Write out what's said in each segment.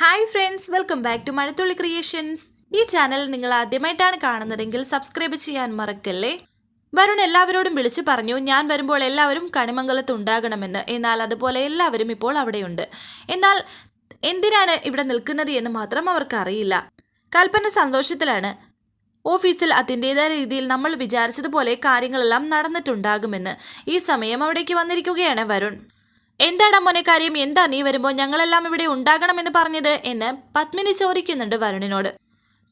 Hi friends welcome back to Mazhathulli creations ഈ channel നിങ്ങൾ ആദ്യമായിട്ടാണ് കാണുന്നതെങ്കിൽ സബ്സ്ക്രൈബ് ചെയ്യാൻ മറക്കല്ലേ? വരുൺ എല്ലാവരോടും വിളിച്ചു പറഞ്ഞു ഞാൻ വരുമ്പോൾ എല്ലാവരും കണിമംഗലത്ത് ഉണ്ടാകണമെന്ന്. എന്നാൽ അതുപോലെ എല്ലാവരും ഇപ്പോൾ അവിടെയുണ്ട്. എന്നാൽ എന്തിനാണ് ഇവിടെ നിൽക്കുന്നത് എന്ന് മാത്രം അവർക്കറിയില്ല കൽപ്പന സന്തോഷത്തിലാണ്. ഓഫീസിൽ അതിന്റെതായ രീതിയിൽ നമ്മൾ വിചാരിച്ചതുപോലെ കാര്യങ്ങളെല്ലാം നടന്നിട്ടുണ്ടാകുമെന്ന് ഈ സമയം അവിടേക്ക് വന്നിരിക്കുകയാണ് വരുൺ. എന്താടാ മോനെ കാര്യം? എന്താ നീ വരുമ്പോൾ ഞങ്ങളെല്ലാം ഇവിടെ ഉണ്ടാകണമെന്ന് പറഞ്ഞത്? എന്ന് പത്മിനി ചോദിക്കുന്നുണ്ട് വരുണിനോട്.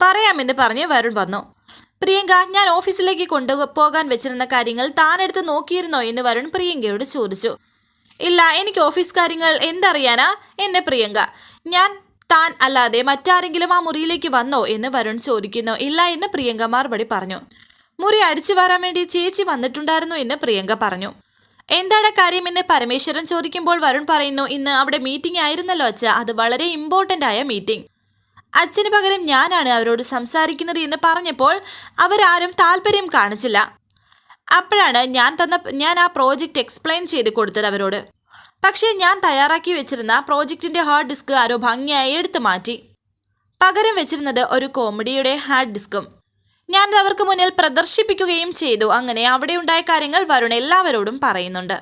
പറയാമെന്ന് പറഞ്ഞ് വരുൺ വന്നു. പ്രിയങ്ക ഞാൻ ഓഫീസിലേക്ക് കൊണ്ടുപോകാൻ വെച്ചിരുന്ന കാര്യങ്ങൾ താനെടുത്ത് നോക്കിയിരുന്നോ? എന്ന് വരുൺ പ്രിയങ്കയോട് ചോദിച്ചു. ഇല്ല എനിക്ക് ഓഫീസ് കാര്യങ്ങൾ എന്തറിയാനാ? എന്നെ പ്രിയങ്ക ഞാൻ താൻ അല്ലാതെ മറ്റാരെങ്കിലും ആ മുറിയിലേക്ക് വന്നോ? എന്ന് വരുൺ ചോദിക്കുന്നു. ഇല്ല എന്ന് പ്രിയങ്ക മറുപടി പറഞ്ഞു. മുറി അടിച്ചു വരാൻ വേണ്ടി ചേച്ചി വന്നിട്ടുണ്ടായിരുന്നു എന്ന് പ്രിയങ്ക പറഞ്ഞു. എന്താണ് കാര്യമെന്ന് പരമേശ്വരൻ ചോദിക്കുമ്പോൾ വരുൺ പറയുന്നു ഇന്ന് അവിടെ മീറ്റിംഗ് ആയിരുന്നല്ലോ അച്ഛ. അത് വളരെ ഇമ്പോർട്ടന്റ് ആയ മീറ്റിംഗ് അച്ഛന് പകരം ഞാനാണ് അവരോട് സംസാരിക്കുന്നത് എന്ന് പറഞ്ഞപ്പോൾ അവരാരും താല്പര്യം കാണിച്ചില്ല. അപ്പോഴാണ് ഞാൻ തന്ന ഞാൻ ആ പ്രോജക്റ്റ് എക്സ്പ്ലെയിൻ ചെയ്ത് കൊടുത്തത് അവരോട്. പക്ഷേ ഞാൻ തയ്യാറാക്കി വെച്ചിരുന്ന പ്രോജക്റ്റിന്റെ ഹാർഡ് ഡിസ്ക് ആരോ ഭംഗിയായി എടുത്തു മാറ്റി. പകരം വെച്ചിരുന്നത് ഒരു കോമഡിയുടെ ഹാർഡ് ഡിസ്കും ഞാൻ അത് അവർക്ക് മുന്നിൽ പ്രദർശിപ്പിക്കുകയും ചെയ്തു. അങ്ങനെ അവിടെ ഉണ്ടായ കാര്യങ്ങൾ വരുൺ എല്ലാവരോടും പറയുന്നുണ്ട്.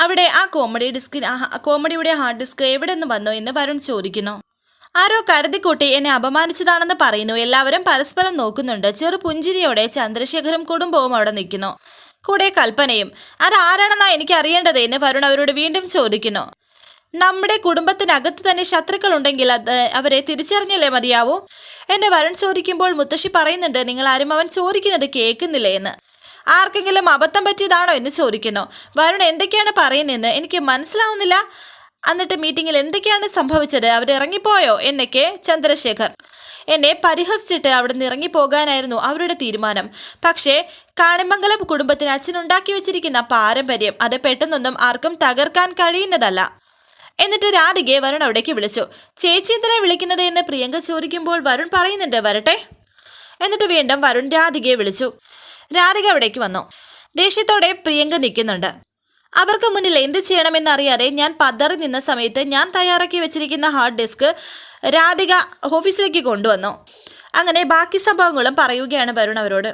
അവിടെ ആ കോമഡി ഡിസ്കിന് കോമഡിയുടെ ഹാർഡ് ഡിസ്ക് എവിടെ നിന്ന് വന്നു എന്ന് വരുൺ ചോദിക്കുന്നു. ആരോ കരുതിക്കൂട്ടി എന്നെ അപമാനിച്ചതാണെന്ന് പറയുന്നു. എല്ലാവരും പരസ്പരം നോക്കുന്നുണ്ട്. ചെറു പുഞ്ചിരിയോടെ ചന്ദ്രശേഖരും കുടുംബവും അവിടെ നിൽക്കുന്നു. കൂടെ കൽപ്പനയും അതാരാണെന്നാ എനിക്ക് അറിയേണ്ടത് എന്ന് വരുൺ അവരോട് വീണ്ടും ചോദിക്കുന്നു. നമ്മുടെ കുടുംബത്തിനകത്ത് തന്നെ ശത്രുക്കൾ ഉണ്ടെങ്കിൽ അത് അവരെ തിരിച്ചറിഞ്ഞല്ലേ മതിയാവൂ? എന്നെ വരുൺ ചോദിക്കുമ്പോൾ മുത്തശ്ശി പറയുന്നുണ്ട് നിങ്ങൾ ആരും അവൻ ചോദിക്കുന്നത് കേൾക്കുന്നില്ലേ എന്ന്. ആർക്കെങ്കിലും അബദ്ധം പറ്റിയതാണോ എന്ന് ചോദിക്കുന്നു. വരുൺ എന്തൊക്കെയാണ് പറയുന്നതെന്ന് എനിക്ക് മനസ്സിലാവുന്നില്ല. എന്നിട്ട് മീറ്റിങ്ങിൽ എന്തൊക്കെയാണ് സംഭവിച്ചത്? അവർ ഇറങ്ങിപ്പോയോ? എന്നൊക്കെ ചന്ദ്രശേഖർ. എന്നെ പരിഹസിച്ചിട്ട് അവിടെ നിന്ന് ഇറങ്ങിപ്പോകാനായിരുന്നു അവരുടെ തീരുമാനം. പക്ഷേ കാണിമംഗലം കുടുംബത്തിന് അച്ഛനുണ്ടാക്കി വെച്ചിരിക്കുന്ന പാരമ്പര്യം അത് പെട്ടെന്നൊന്നും ആർക്കും തകർക്കാൻ കഴിയുന്നതല്ല. എന്നിട്ട് രാധികയെ വരുൺ അവിടേക്ക് വിളിച്ചു. ചേച്ചി എന്തിനാ വിളിക്കുന്നത് എന്ന് പ്രിയങ്ക ചോദിക്കുമ്പോൾ വരുൺ പറയുന്നുണ്ട് വരട്ടെ? എന്നിട്ട് വീണ്ടും വരുൺ രാധികയെ വിളിച്ചു. രാധിക അവിടേക്ക് വന്നു. ദേഷ്യത്തോടെ പ്രിയങ്ക നിൽക്കുന്നുണ്ട്. അവർക്ക് മുന്നിൽ എന്ത് ചെയ്യണമെന്നറിയാതെ ഞാൻ പതറി നിന്ന സമയത്ത് ഞാൻ തയ്യാറാക്കി വെച്ചിരിക്കുന്ന ഹാർഡ് ഡിസ്ക് രാധിക ഓഫീസിലേക്ക് കൊണ്ടുവന്നു. അങ്ങനെ ബാക്കി സംഭവങ്ങളും പറയുകയാണ് വരുൺ അവരോട്.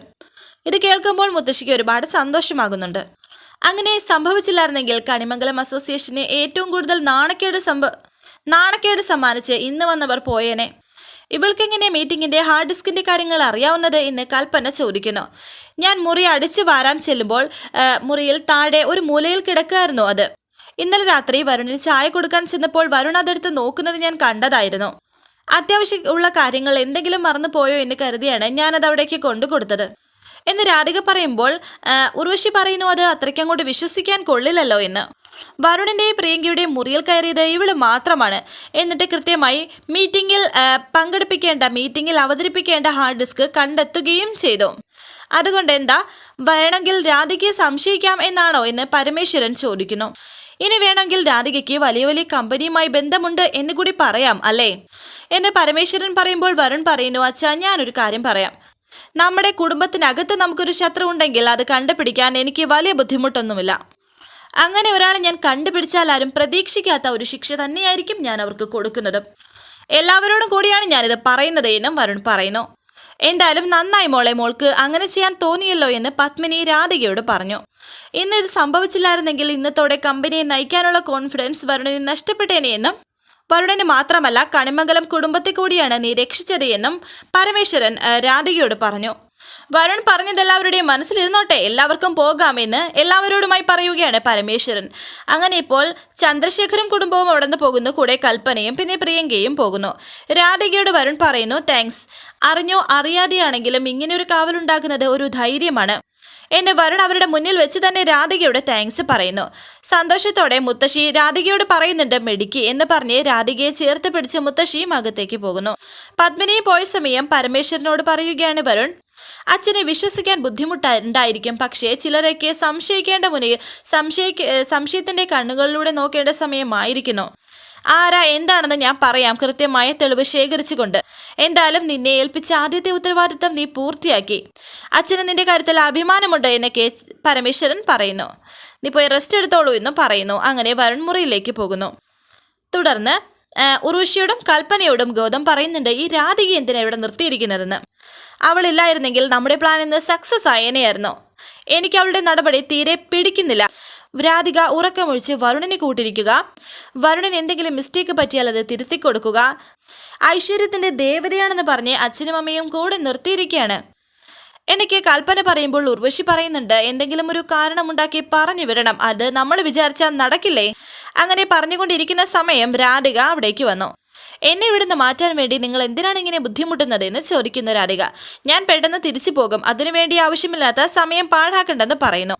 ഇത് കേൾക്കുമ്പോൾ മുത്തശ്ശിക്ക് ഒരുപാട് സന്തോഷമാകുന്നുണ്ട്. അങ്ങനെ സംഭവിച്ചില്ലായിരുന്നെങ്കിൽ കണിമംഗലം അസോസിയേഷന് ഏറ്റവും കൂടുതൽ നാണക്കേട് സംഭ നാണക്കേട് സമ്മാനിച്ച് ഇന്ന് വന്നവർ പോയേനെ. ഇവൾക്കെങ്ങനെ മീറ്റിംഗിന്റെ ഹാർഡ് ഡിസ്കിന്റെ കാര്യങ്ങൾ അറിയാവുന്നത് എന്ന് കൽപ്പന ചോദിക്കുന്നു. ഞാൻ മുറി അടിച്ചു വാരാൻ ചെല്ലുമ്പോൾ മുറിയിൽ താഴെ ഒരു മൂലയിൽ കിടക്കായിരുന്നു അത്. ഇന്നലെ രാത്രി വരുണിന് ചായ കൊടുക്കാൻ ചെന്നപ്പോൾ വരുൺ അതെടുത്ത് നോക്കുന്നത് ഞാൻ കണ്ടതായിരുന്നു. അത്യാവശ്യം ഉള്ള കാര്യങ്ങൾ എന്തെങ്കിലും മറന്നു പോയോ എന്ന് കരുതിയാണ് ഞാനത് അവിടേക്ക് കൊണ്ടു കൊടുത്തത് എന്ന് രാധിക പറയുമ്പോൾ ഉർവശി പറയുന്നു അത് അത്രയ്ക്കങ്ങോട്ട് വിശ്വസിക്കാൻ കൊള്ളില്ലല്ലോ എന്ന്. വരുണിന്റെയും പ്രിയങ്കയുടെയും മുറിയിൽ കയറിയത് ഇവൾ മാത്രമാണ്. എന്നിട്ട് കൃത്യമായി മീറ്റിംഗിൽ പങ്കെടുപ്പിക്കേണ്ട മീറ്റിംഗിൽ അവതരിപ്പിക്കേണ്ട ഹാർഡ് ഡിസ്ക് കണ്ടെത്തുകയും ചെയ്തു. അതുകൊണ്ട് എന്താ വേണമെങ്കിൽ രാധികയെ സംശയിക്കാം എന്നാണോ എന്ന് പരമേശ്വരൻ ചോദിക്കുന്നു. ഇനി വേണമെങ്കിൽ രാധികയ്ക്ക് വലിയ വലിയ കമ്പനിയുമായി ബന്ധമുണ്ട് എന്ന് കൂടി പറയാം അല്ലേ? എന്ന് പരമേശ്വരൻ പറയുമ്പോൾ വരുൺ പറയുന്നു അച്ഛാ ഞാനൊരു കാര്യം പറയാം. നമ്മുടെ കുടുംബത്തിനകത്ത് നമുക്കൊരു ശത്രു ഉണ്ടെങ്കിൽ അത് കണ്ടുപിടിക്കാൻ എനിക്ക് വലിയ ബുദ്ധിമുട്ടൊന്നുമില്ല. അങ്ങനെ ഒരാളെ ഞാൻ കണ്ടുപിടിച്ചാൽ ആരും പ്രതീക്ഷിക്കാത്ത ഒരു ശിക്ഷ തന്നെയായിരിക്കും ഞാൻ അവർക്ക് കൊടുക്കുന്നത്. എല്ലാവരോടും കൂടിയാണ് ഞാനിത് പറയുന്നത് എന്നും വരുൺ പറയുന്നു. എന്തായാലും നന്നായി മോളെ മോൾക്ക് അങ്ങനെ ചെയ്യാൻ തോന്നിയല്ലോ എന്ന് പത്മിനി രാധികയോട് പറഞ്ഞു. ഇന്ന് ഇത് സംഭവിച്ചില്ലായിരുന്നെങ്കിൽ ഇന്നത്തോടെ കമ്പനിയെ നയിക്കാനുള്ള കോൺഫിഡൻസ് വരുണിന് നഷ്ടപ്പെട്ടേനെ എന്നും വരുണിന് മാത്രമല്ല കണിമംഗലം കുടുംബത്തെ കൂടിയാണ് നീ രക്ഷിച്ചത് പരമേശ്വരൻ രാധികയോട് പറഞ്ഞു. വരുൺ പറഞ്ഞത് എല്ലാവരുടെയും മനസ്സിലിരുന്നോട്ടെ എല്ലാവർക്കും പോകാമെന്ന് എല്ലാവരോടുമായി പറയുകയാണ് പരമേശ്വരൻ. അങ്ങനെ ഇപ്പോൾ ചന്ദ്രശേഖരും കുടുംബവും അവിടെ നിന്ന് പോകുന്നു കൂടെ കൽപ്പനയും പിന്നെ പ്രിയങ്കയും പോകുന്നു. രാധികയോട് വരുൺ പറയുന്നു താങ്ക്സ് അറിഞ്ഞോ അറിയാതെയാണെങ്കിലും ഇങ്ങനെ ഒരു കാവലുണ്ടാക്കുന്നത് ഒരു ധൈര്യമാണ്. എന്നെ വരുൺ അവരുടെ മുന്നിൽ വെച്ച് തന്നെ രാധികയുടെ താങ്ക്സ് പറയുന്നു. സന്തോഷത്തോടെ മുത്തശ്ശി രാധികയോട് പറയുന്നുണ്ട് മെഡിക്ക് എന്ന് പറഞ്ഞ് രാധികയെ ചേർത്ത് പിടിച്ച് മുത്തശ്ശിയും അകത്തേക്ക് പോകുന്നു. പത്മിനിയെ പോയ സമയം പരമേശ്വരനോട് പറയുകയാണ് വരുൺ അച്ഛനെ വിശ്വസിക്കാൻ ബുദ്ധിമുട്ടുണ്ടായിരിക്കും പക്ഷേ ചിലരൊക്കെ സംശയിക്കേണ്ട മുന്നിൽ സംശയിക്ക സംശയത്തിന്റെ കണ്ണുകളിലൂടെ നോക്കേണ്ട സമയമായിരിക്കുന്നു. ആരാ എന്താണെന്ന് ഞാൻ പറയാം കൃത്യമായ തെളിവ് ശേഖരിച്ചുകൊണ്ട്. എന്തായാലും നിന്നെ ഏൽപ്പിച്ച ആദ്യത്തെ ഉത്തരവാദിത്തം നീ പൂർത്തിയാക്കി. അച്ഛന് നിന്റെ കാര്യത്തിൽ അഭിമാനമുണ്ട് എന്ന് കെ പരമേശ്വരൻ പറയുന്നു. നീ പോയി റെസ്റ്റ് എടുത്തോളൂ എന്നും പറയുന്നു. അങ്ങനെ വരുൺ മുറിയിലേക്ക് പോകുന്നു. തുടർന്ന് ഉറുഷിയോടും കൽപ്പനയോടും ഗൗതം പറയുന്നുണ്ട് ഈ രാധിക എന്തിനാ ഇവിടെ നിർത്തിയിരിക്കുന്നതെന്ന്? അവളില്ലായിരുന്നെങ്കിൽ നമ്മുടെ പ്ലാൻ ഇന്ന് സക്സസ് ആയേനെയായിരുന്നു. എനിക്ക് അവളുടെ നടപടി തീരെ പിടിക്കുന്നില്ല. രാധിക ഉറക്കമൊഴിച്ച് വരുണിനെ കൂട്ടിരിക്കുക. വരുണിന് എന്തെങ്കിലും മിസ്റ്റേക്ക് പറ്റിയാൽ അത് തിരുത്തി കൊടുക്കുക ഐശ്വര്യത്തിന്റെ ദേവതയാണെന്ന് പറഞ്ഞ് അച്ഛനും അമ്മയും കൂടെ നിർത്തിയിരിക്കുകയാണ്. എനിക്ക് കൽപ്പന പറയുമ്പോൾ ഉർവശി പറയുന്നുണ്ട് എന്തെങ്കിലും ഒരു കാരണമുണ്ടാക്കി പറഞ്ഞു വിടണം. അത് നമ്മൾ വിചാരിച്ചാൽ നടക്കില്ലേ? അങ്ങനെ പറഞ്ഞുകൊണ്ടിരിക്കുന്ന സമയം രാധിക അവിടേക്ക് വന്നു. എന്നെ ഇവിടുന്ന് മാറ്റാൻ വേണ്ടി നിങ്ങൾ എന്തിനാണ് ഇങ്ങനെ ബുദ്ധിമുട്ടുന്നത് എന്ന് ചോദിക്കുന്ന രാധിക ഞാൻ പെട്ടെന്ന് തിരിച്ചു പോകും. അതിനുവേണ്ടി ആവശ്യമില്ലാത്ത സമയം പാഴാക്കണ്ടെന്ന് പറയുന്നു.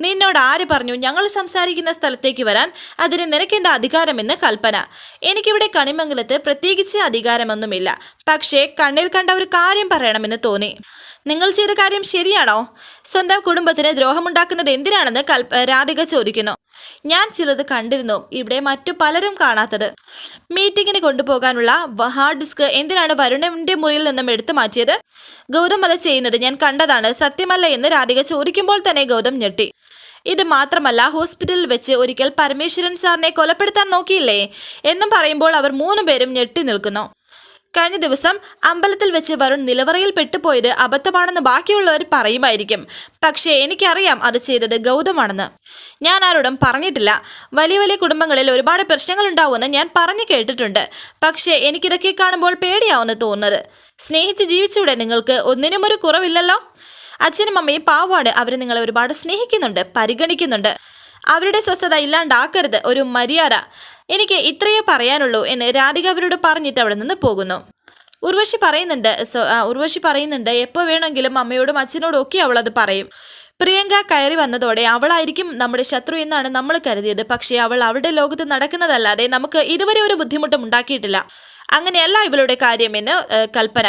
നിന്നോട് ആര് പറഞ്ഞു ഞങ്ങൾ സംസാരിക്കുന്ന സ്ഥലത്തേക്ക് വരാൻ? അതിന് നിനക്കെന്താ അധികാരമെന്ന് കൽപ്പന. എനിക്കിവിടെ കണിമംഗലത്ത് പ്രത്യേകിച്ച് അധികാരമൊന്നുമില്ല. പക്ഷേ കണ്ണിൽ കണ്ട ഒരു കാര്യം പറയണമെന്ന് തോന്നി. നിങ്ങൾ ചെയ്ത കാര്യം ശരിയാണോ? സ്വന്തം കുടുംബത്തിന് ദ്രോഹമുണ്ടാക്കുന്നത് എന്തിനാണെന്ന് കൽപ്പ രാധിക ചോദിക്കുന്നു. ഞാൻ ചിലത് കണ്ടിരുന്നു. ഇവിടെ മറ്റു പലരും കാണാത്തത്. മീറ്റിങ്ങിന് കൊണ്ടുപോകാനുള്ള ഹാർഡ് ഡിസ്ക് എന്തിനാണ് വരുണന്റെ മുറിയിൽ നിന്നും എടുത്തു മാറ്റിയത്? ഗൗതം അത് ചെയ്യുന്നത് ഞാൻ കണ്ടതാണ്. സത്യമല്ല എന്ന് രാധിക ചോദിക്കുമ്പോൾ തന്നെ ഗൗതം ഞെട്ടി. ഇത് മാത്രമല്ല ഹോസ്പിറ്റലിൽ വെച്ച് ഒരിക്കൽ പരമേശ്വരൻ സാറിനെ കൊലപ്പെടുത്താൻ നോക്കിയില്ലേ? എന്നും പറയുമ്പോൾ അവർ മൂന്നുപേരും ഞെട്ടി നിൽക്കുന്നു. കഴിഞ്ഞ ദിവസം അമ്പലത്തിൽ വെച്ച് വരുൺ നിലവറയിൽ പെട്ടുപോയത് അബദ്ധമാണെന്ന് ബാക്കിയുള്ളവർ പറയുമായിരിക്കും. പക്ഷേ എനിക്കറിയാം അത് ചെയ്തത് ഗൗതമാണെന്ന്. ഞാൻ ആരോടും പറഞ്ഞിട്ടില്ല. വലിയ വലിയ കുടുംബങ്ങളിൽ ഒരുപാട് പ്രശ്നങ്ങൾ ഉണ്ടാവുമെന്ന് ഞാൻ പറഞ്ഞു കേട്ടിട്ടുണ്ട്. പക്ഷേ എനിക്കിതൊക്കെ കാണുമ്പോൾ പേടിയാവുന്ന തോന്നുന്നത്. സ്നേഹിച്ച് ജീവിച്ചൂടെ നിങ്ങൾക്ക്? ഒന്നിനും ഒരു കുറവില്ലല്ലോ? അച്ഛനും അമ്മയും പാവമാണ് അവർ നിങ്ങളെ ഒരുപാട് സ്നേഹിക്കുന്നുണ്ട് പരിഗണിക്കുന്നുണ്ട്. അവരുടെ സ്വസ്ഥത ഇല്ലാണ്ടാക്കരുത്. ഒരു മര്യാദ. എനിക്ക് ഇത്രയേ പറയാനുള്ളൂ എന്ന് രാധിക അവരോട് പറഞ്ഞിട്ട് അവിടെ നിന്ന് പോകുന്നു. ഉർവശി പറയുന്നുണ്ട് ഉർവശി പറയുന്നുണ്ട് എപ്പോൾ വേണമെങ്കിലും അമ്മയോടും അച്ഛനോടും ഒക്കെ അവൾ അത് പറയും. പ്രിയങ്ക കയറി വന്നതോടെ അവളായിരിക്കും നമ്മുടെ ശത്രു എന്നാണ് നമ്മൾ കരുതിയത്. പക്ഷേ അവൾ അവളുടെ ലോകത്ത് നടക്കുന്നതല്ലാതെ നമുക്ക് ഇതുവരെ ഒരു ബുദ്ധിമുട്ടും ഉണ്ടാക്കിയിട്ടില്ല. അങ്ങനെയല്ല ഇവളുടെ കാര്യമെന്ന് കൽപ്പന.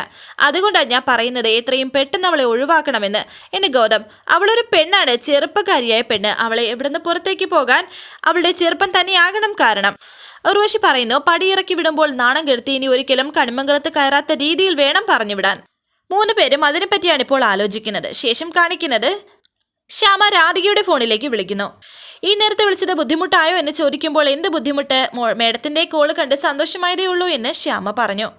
അതുകൊണ്ടാണ് ഞാൻ പറയുന്നത് എത്രയും പെട്ടെന്ന് അവളെ ഒഴിവാക്കണമെന്ന്. എന്നെ ഗൗതം അവളൊരു പെണ്ണാണ്. ചെറുപ്പക്കാരിയായ പെണ്ണ്. അവളെ ഇവിടുന്ന് പുറത്തേക്ക് പോകാൻ അവളുടെ ചെറുപ്പം തന്നെയാകണം കാരണം. ഉർവശി പറയുന്നു പടിയിറക്കി വിടുമ്പോൾ നാണം കെടുത്തി ഇനി ഒരിക്കലും കണിമംഗലത്ത് കയറാത്ത രീതിയിൽ വേണം പറഞ്ഞു വിടാൻ മൂന്ന് പേരും അതിനെപ്പറ്റിയാണ് ഇപ്പോൾ ആലോചിക്കുന്നത്. ശേഷം കാണിക്കുന്നത് ശ്യാമ രാധികയുടെ ഫോണിലേക്ക് വിളിക്കുന്നു. ഈ നേരത്തെ വിളിച്ചത് ബുദ്ധിമുട്ടായോ എന്ന് ചോദിക്കുമ്പോൾ എന്ത് ബുദ്ധിമുട്ട്? മേഡത്തിന്റെ കോൾ കണ്ട് സന്തോഷമായതേ ഉള്ളൂ എന്ന് ശ്യാമ പറഞ്ഞു.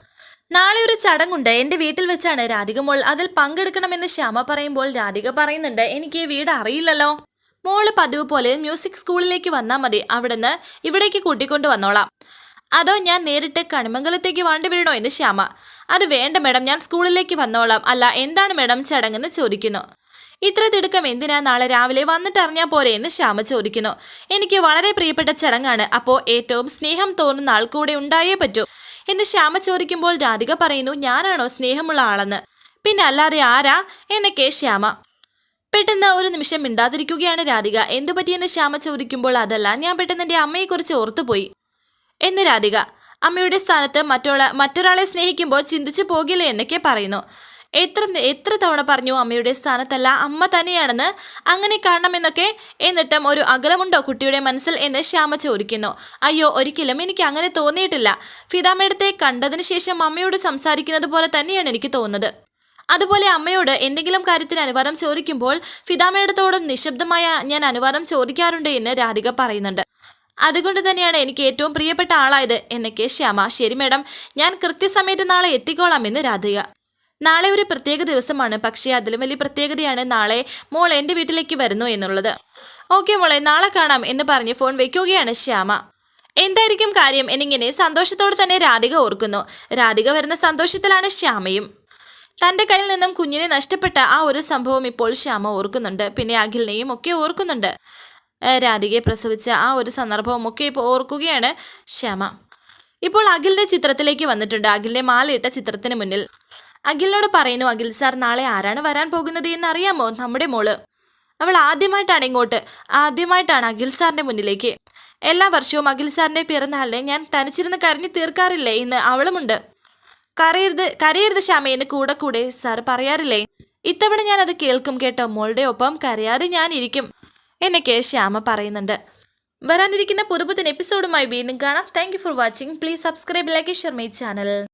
നാളെ ഒരു ചടങ്ങുണ്ട്. എന്റെ വീട്ടിൽ വെച്ചാണ്. രാധിക മോൾ അതിൽ പങ്കെടുക്കണമെന്ന് ശ്യാമ പറയുമ്പോൾ രാധിക പറയുന്നുണ്ട് എനിക്ക് ഈ വീട് അറിയില്ലല്ലോ. മോൾ പതിവ് പോലെ മ്യൂസിക് സ്കൂളിലേക്ക് വന്നാൽ മതി. അവിടുന്ന് ഇവിടേക്ക് കൂട്ടിക്കൊണ്ട് വന്നോളാം. അതോ ഞാൻ നേരിട്ട് കണിമംഗലത്തേക്ക് വാണ്ടി വീഴണോ എന്ന് ശ്യാമ. അത് വേണ്ട മേഡം. ഞാൻ സ്കൂളിലേക്ക് വന്നോളാം. അല്ല എന്താണ് മേഡം ചടങ്ങെന്ന് ചോദിക്കുന്നു. ഇത്ര തിടുക്കം എന്തിനാ നാളെ രാവിലെ വന്നിട്ട് അറിഞ്ഞാൽ പോരെ എന്ന് ശ്യാമ ചോദിക്കുന്നു. എനിക്ക് വളരെ പ്രിയപ്പെട്ട ചടങ്ങാണ്. അപ്പോൾ ഏറ്റവും സ്നേഹം തോന്നുന്ന ആൾ കൂടെ ഉണ്ടായേ പറ്റൂ എന്ന് ശ്യാമ ചോദിക്കുമ്പോൾ രാധിക പറയുന്നു ഞാനാണോ സ്നേഹമുള്ള ആളെന്ന്? പിന്നെ അല്ലാതെ ആരാ? എന്നൊക്കെ ശ്യാമ. പെട്ടെന്ന് ഒരു നിമിഷം മിണ്ടാതിരിക്കുകയാണ് രാധിക. എന്തു പറ്റിയെന്ന്? ശ്യാമ ചോദിക്കുമ്പോൾ അതല്ല ഞാൻ പെട്ടെന്ന് എന്റെ അമ്മയെക്കുറിച്ച് ഓർത്തുപോയി. എന്ന് രാധിക. അമ്മയുടെ സ്ഥാനത്ത് മറ്റൊരാ മറ്റൊരാളെ സ്നേഹിക്കുമ്പോൾ ചിന്തിച്ചു പോകില്ലേ എന്നൊക്കെ പറയുന്നു. എത്ര എത്ര തവണ പറഞ്ഞു അമ്മയുടെ സ്ഥാനത്തല്ല അമ്മ തന്നെയാണെന്ന് അങ്ങനെ കാണണമെന്നൊക്കെ എന്നിട്ടും ഒരു അകലമുണ്ടോ കുട്ടിയുടെ മനസ്സിൽ എന്ന് ശ്യാമ ചോദിക്കുന്നു. അയ്യോ ഒരിക്കലും എനിക്ക് അങ്ങനെ തോന്നിയിട്ടില്ല. ഫിദാമേടത്തെ കണ്ടതിന് ശേഷം അമ്മയോട് സംസാരിക്കുന്നത് പോലെ തന്നെയാണ് എനിക്ക് തോന്നുന്നത്. അതുപോലെ അമ്മയോട് എന്തെങ്കിലും കാര്യത്തിന് അനുവാദം ചോദിക്കുമ്പോൾ ഫിദാമേടത്തോടും നിശബ്ദമായ ഞാൻ അനുവാദം ചോദിക്കാറുണ്ട് എന്ന് രാധിക പറയുന്നുണ്ട്. അതുകൊണ്ട് തന്നെയാണ് എനിക്ക് ഏറ്റവും പ്രിയപ്പെട്ട ആളായത് എന്നൊക്കെ ശ്യാമ. ശരി മേഡം. ഞാൻ കൃത്യസമയത്ത് നാളെ എത്തിക്കോളാം എന്ന് രാധിക നാളെ ഒരു പ്രത്യേക ദിവസമാണ്. പക്ഷേ അതിലും വലിയ പ്രത്യേകതയാണ് നാളെ മോൾ എന്റെ വീട്ടിലേക്ക് വരുന്നു എന്നുള്ളത്. ഓക്കെ മോളെ നാളെ കാണാം എന്ന് പറഞ്ഞ് ഫോൺ വെക്കുകയാണ് ശ്യാമ. എന്തായിരിക്കും കാര്യം? എന്നിങ്ങനെ സന്തോഷത്തോടെ തന്നെ രാധിക ഓർക്കുന്നു. രാധിക വരുന്ന സന്തോഷത്തിലാണ് ശ്യാമയും. തന്റെ കയ്യിൽ നിന്നും കുഞ്ഞിനെ നഷ്ടപ്പെട്ട ആ ഒരു സംഭവം ഇപ്പോൾ ശ്യാമ ഓർക്കുന്നുണ്ട്. പിന്നെ അഖിലിനെയും ഒക്കെ ഓർക്കുന്നുണ്ട്. രാധികയെ പ്രസവിച്ച ആ ഒരു സന്ദർഭവും ഒക്കെ ഇപ്പോൾ ഓർക്കുകയാണ് ശ്യാമ. ഇപ്പോൾ അഖിലിന്റെ ചിത്രത്തിലേക്ക് വന്നിട്ടുണ്ട്. അഖിലിന്റെ മാലയിട്ട ചിത്രത്തിന് മുന്നിൽ അഖിലിനോട് പറയുന്നു അഖിൽ സാർ നാളെ ആരാണ് വരാൻ പോകുന്നത് എന്ന് അറിയാമോ നമ്മുടെ മോൾ. അവൾ ആദ്യമായിട്ടാണ് ഇങ്ങോട്ട്. ആദ്യമായിട്ടാണ് അഖിൽ സാറിന്റെ മുന്നിലേക്ക്. എല്ലാ വർഷവും അഖിൽ സാറിന്റെ പിറന്നാളിനെ ഞാൻ തനിച്ചിരുന്ന് കരഞ്ഞു തീർക്കാറില്ലേ ഇന്ന് അവളുമുണ്ട്. കരയരുത് കരയരുത് ശ്യാമയെന്ന് കൂടെ കൂടെ സാർ പറയാറില്ലേ? ഇത്തവണ ഞാൻ അത് കേൾക്കും കേട്ടോ. മോളുടെ ഒപ്പം കരയാതെ ഞാൻ ഇരിക്കും എന്നൊക്കെ ശ്യാമ പറയുന്നുണ്ട്. വരാനിരിക്കുന്ന പുതുപുത്തൻ എപ്പിസോഡുമായി വീണ്ടും കാണാം. Thank for watching please subscribe like share my channel